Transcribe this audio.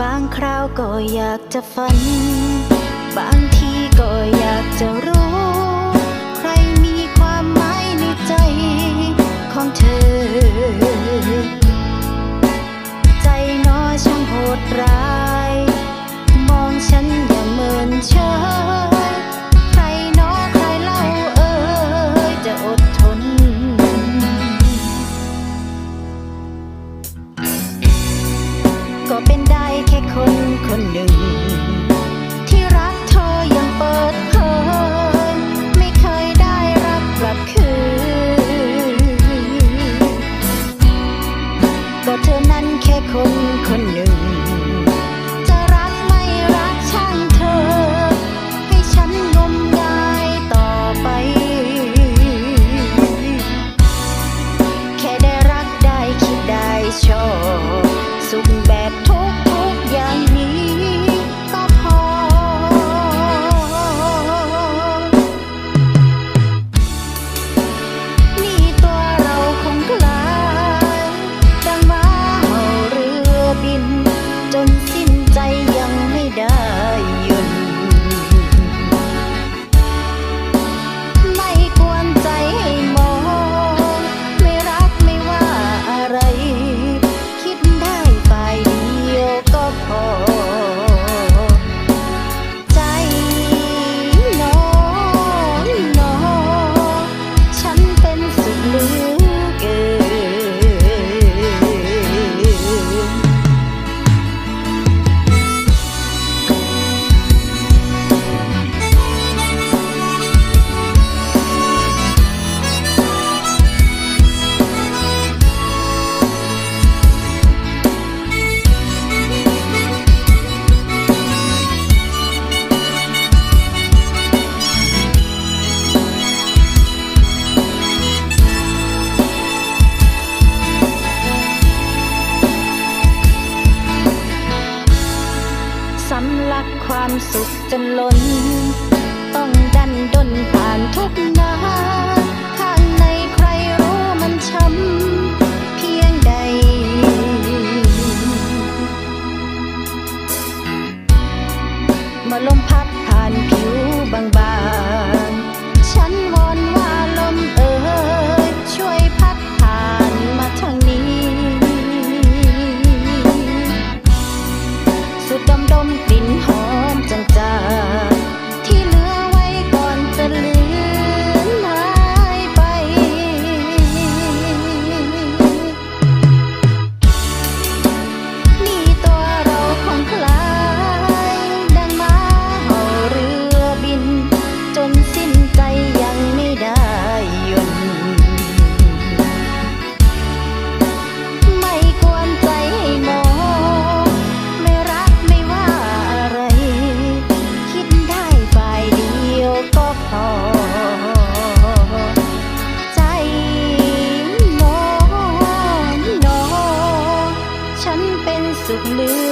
บางคราวก็อยากจะฝัน บางทีก็อยากจะรู้ แค่คนคนหนึ่ง สำลักความสุขจนล้น ต้องดันดนผ่านทุกนาข้างในใครรู้มันช้ำเพียงใด เมื่อลมพัดผ่านผิวบาง 你好 of blue.